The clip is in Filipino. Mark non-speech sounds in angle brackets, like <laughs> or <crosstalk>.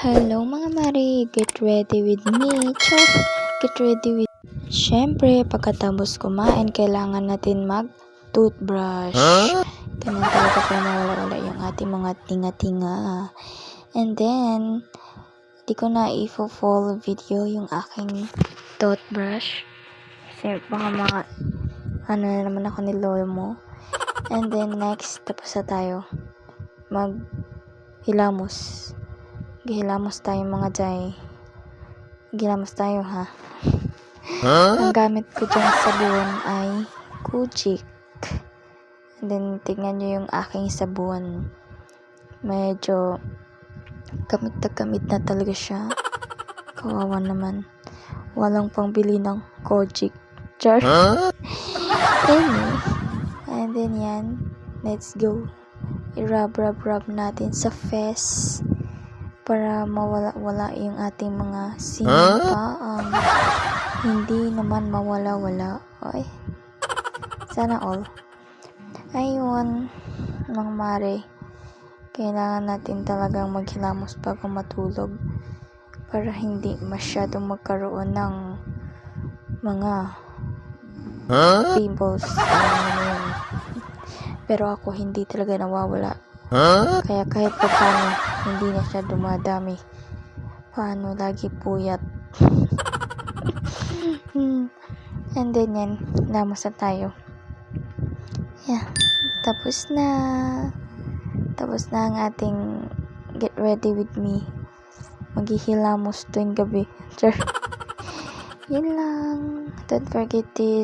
Hello mga mare, get ready with me. Char, get ready with... Siyempre, pagkatapos kumain, kailangan natin mag-toothbrush. Ganun talaga para mawala-wala yung ating mga tinga-tinga. And then, di ko na i-full video yung aking toothbrush. Kasi baka mga, ano na naman ako ni lolo mo. And then, next, tapos na tayo. Mag hilamos. Gihilamos tayo mga jay. Gihilamos tayo ha. Ang gamit ko dyan sabon ay Kujik. And then, tingnan nyo yung aking sabon. Medyo kamit na kamit na talaga siya. Kawawa naman. Walang pangbili ng Kojik. Char. anyway. And then yan. Let's go. I-rub-rub-rub natin sa face para mawala-wala yung ating mga sinipaang hindi naman mawala-wala. Oy. Sana all. Ayun, mga mare. Kailangan natin talagang maghilamos bago matulog para hindi masyadong magkaroon ng mga pimples. Alam mo yun. Pero ako hindi talaga nawawala. Kaya kahit pa paano, hindi na siya dumadami. Paano lagi puyat. <laughs> And then yan, lamos tayo. Yeah. Tapos na. Tapos na ang ating get ready with me. Maghihilamos tuwing gabi. Char. <laughs> Yun lang. Don't forget to.